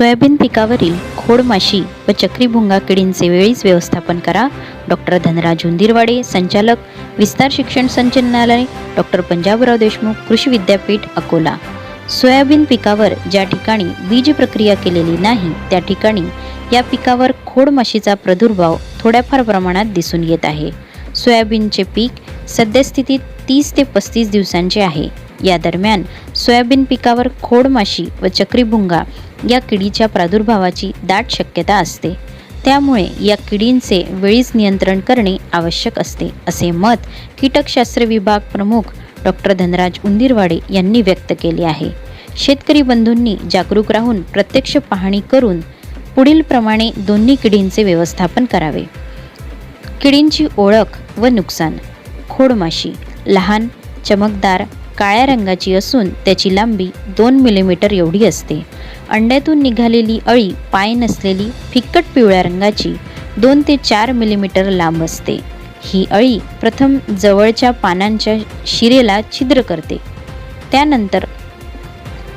Soybean पिकावरील खोडमाशी व चक्रीभुंगा किडींचे वेळीच व्यवस्थापन करा. डॉक्टर धनराज हुंदिरवाडे संचालक विस्तार शिक्षण संचालनालय डॉक्टर पंजाबराव देशमुख कृषी विद्यापीठ अकोला. सोयाबीन पिकावर ज्या ठिकाणी बीज प्रक्रिया केलेली नाही त्या ठिकाणी या पिकावर खोडमाशीचा प्रादुर्भाव थोड्याफार प्रमाणात दिसून येत आहे. सोयाबीनचे पीक सद्यस्थितीत तीस ते पस्तीस दिवसांचे आहे. या दरम्यान सोयाबीन पिकावर खोडमाशी व चक्रीभुंगा या किडीच्या प्रादुर्भावाची दाट शक्यता असते. त्यामुळे या किडींचे वेळीच नियंत्रण करणे आवश्यक असते असे मत कीटकशास्त्र विभाग प्रमुख डॉक्टर धनराज उंदीरवाडे यांनी व्यक्त केले आहे. शेतकरी बंधूंनी जागरूक राहून प्रत्यक्ष पाहणी करून पुढील प्रमाणे दोन्ही किडींचे व्यवस्थापन करावे. किडींची ओळख व नुकसान. खोडमाशी. लहान चमकदार काळ्या रंगाची असून त्याची लांबी दोन मिलीमीटर एवढी असते. अंड्यातून निघालेली अळी पाय नसलेली फिक्कट पिवळ्या रंगाची दोन ते चार मिलीमीटर लांब असते. ही अळी प्रथम जवळच्या पानांच्या शिरेला छिद्र करते. त्यानंतर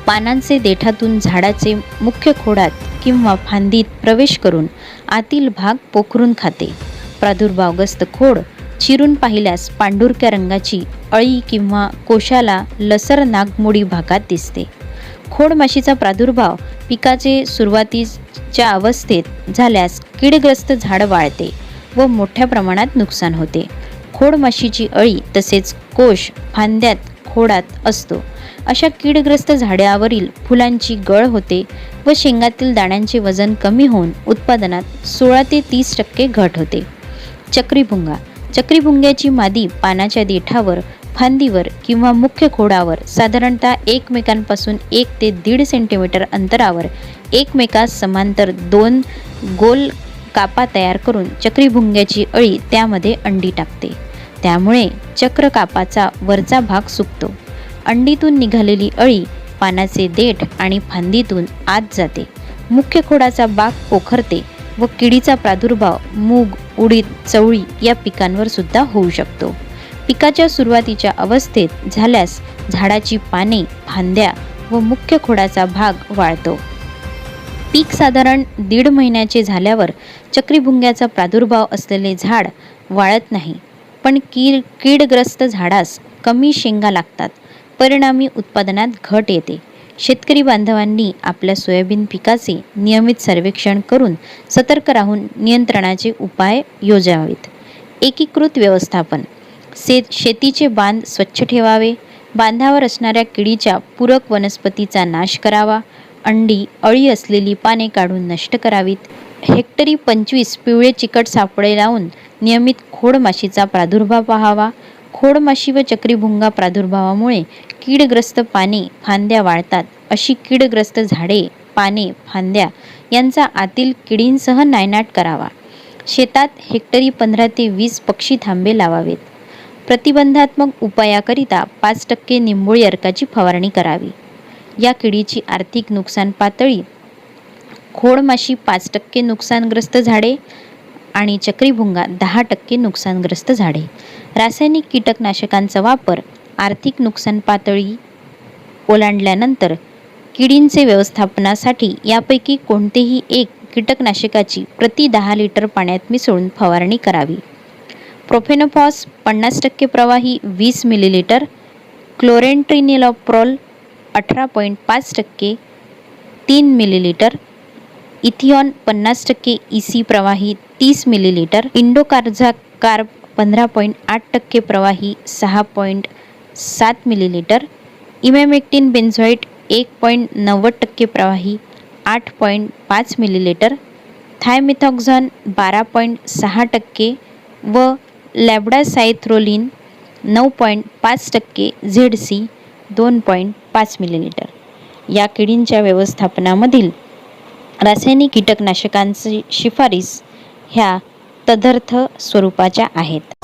पानांचे देठातून झाडाचे मुख्य खोडात किंवा फांदीत प्रवेश करून आतील भाग पोखरून खाते. प्रादुर्भावग्रस्त खोड चिरून पाहिल्यास पांढुरक्या रंगाची अळी किंवा कोशाला लसर नागमोडी भागात दिसते. खोडमाशीचा प्रादुर्भाव पिकाचे सुरुवातीच्या अवस्थेत झाल्यास कीडग्रस्त झाड वाळते व मोठ्या प्रमाणात नुकसान होते. खोडमाशीची अळी तसेच कोश फांद्यात खोडात असतो. अशा कीडग्रस्त झाडावरील फुलांची गळ होते व शेंगातील दाण्यांचे वजन कमी होऊन उत्पादनात सोळा ते तीस टक्के घट होते. चक्रीभुंगा. चक्रीभुंग्याची मादी पानाच्या देठावर फांदीवर किंवा मुख्य खोडावर साधारणतः एकमेकांपासून एक ते दीड सेंटीमीटर अंतरावर एकमेकास समांतर दोन गोल कापा तयार करून चक्रीभुंग्याची अळी त्यामध्ये अंडी टाकते. त्यामुळे चक्र कापाचा वरचा भाग सुकतो. अंडीतून निघालेली अळी पानाचे देठ आणि फांदीतून आत जाते. मुख्य खोडाचा बाग पोखरते व किडीचा प्रादुर्भाव मूग उडीद चवळी या पिकांवर सुद्धा होऊ शकतो. पिकाच्या सुरुवातीच्या अवस्थेत झाल्यास झाडाची पाने फांद्या व मुख्य खोडाचा भाग वाळतो. पीक साधारण दीड महिन्याचे झाल्यावर चक्रीभुंग्याचा प्रादुर्भाव असलेले झाड वाळत नाही पण कीड कीडग्रस्त झाडास कमी शेंगा लागतात. परिणामी उत्पादनात घट येते. शेतकरी बांधवांनी आपल्या सोयाबीन पिकाचे नियमित सर्वेक्षण करून सतर्क राहून नियंत्रणाचे उपाय योजावेत. एकीकृत व्यवस्थापन शेत शेतीचे बांध स्वच्छ ठेवावे. बांधावर असणाऱ्या किडीच्या पूरक वनस्पतीचा नाश करावा. अंडी अळी असलेली पाने काढून नष्ट करावीत. हेक्टरी पंचवीस पिवळे चिकट सापळे लावून नियमित खोडमाशीचा प्रादुर्भाव पाहावा. खोडमाशी व चक्रीभुंगा प्रादुर्भावामुळे कीडग्रस्त पाने फांद्या वाळतात अशी कीडग्रस्त झाडे पाने फांद्या यांचा आतील किडींसह नायनाट करावा. शेतात हेक्टरी पंधरा ते वीस पक्षी थांबे लावावेत. प्रतिबंधात्मक उपायाकरिता पाच टक्के निंबोळी अर्काची फवारणी करावी. या किडीची आर्थिक नुकसान पातळी खोडमाशी पाच टक्के नुकसानग्रस्त झाडे आणि चक्रीभुंगा दहा टक्के नुकसानग्रस्त झाडे. रासायनिक कीटकनाशकांचा वापर आर्थिक नुकसान पातळी ओलांडल्यानंतर किडींचे व्यवस्थापनासाठी यापैकी कोणतेही एक कीटकनाशकाची प्रति दहा लिटर पाण्यात मिसळून फवारणी करावी. प्रोफेनोफॉस पन्नास टक्के प्रवाही वीस मिलीलिटर. क्लोरेंट्रिनिलॉप्रॉल अठरा पॉईंट पाच टक्के तीन मिलीलिटर. इथिऑन पन्नास टक्के ई सी प्रवाही तीस मिलीलिटर. इंडोकार्झा कार्ब पंधरा पॉईंट आठ टक्के प्रवाही सहा पॉईंट सात मिलीलिटर. इमॅमेक्टिन बेन्झॉईट एक पॉईंट नव्वद टक्के प्रवाही आठ पॉईंट पाच मिलीलिटर. थायमिथॉक्झॉन बारा पॉईंट सहा टक्के व लॅबडासायथ्रोलिन नऊ पॉईंट पाच टक्के झेड सी दोन पॉईंट पाच मिलीलिटर. या किडींच्या व्यवस्थापनामधील रासायनिक कीटकनाशकांची शिफारस ह्या तदर्थ स्वरूपाच्या आहेत.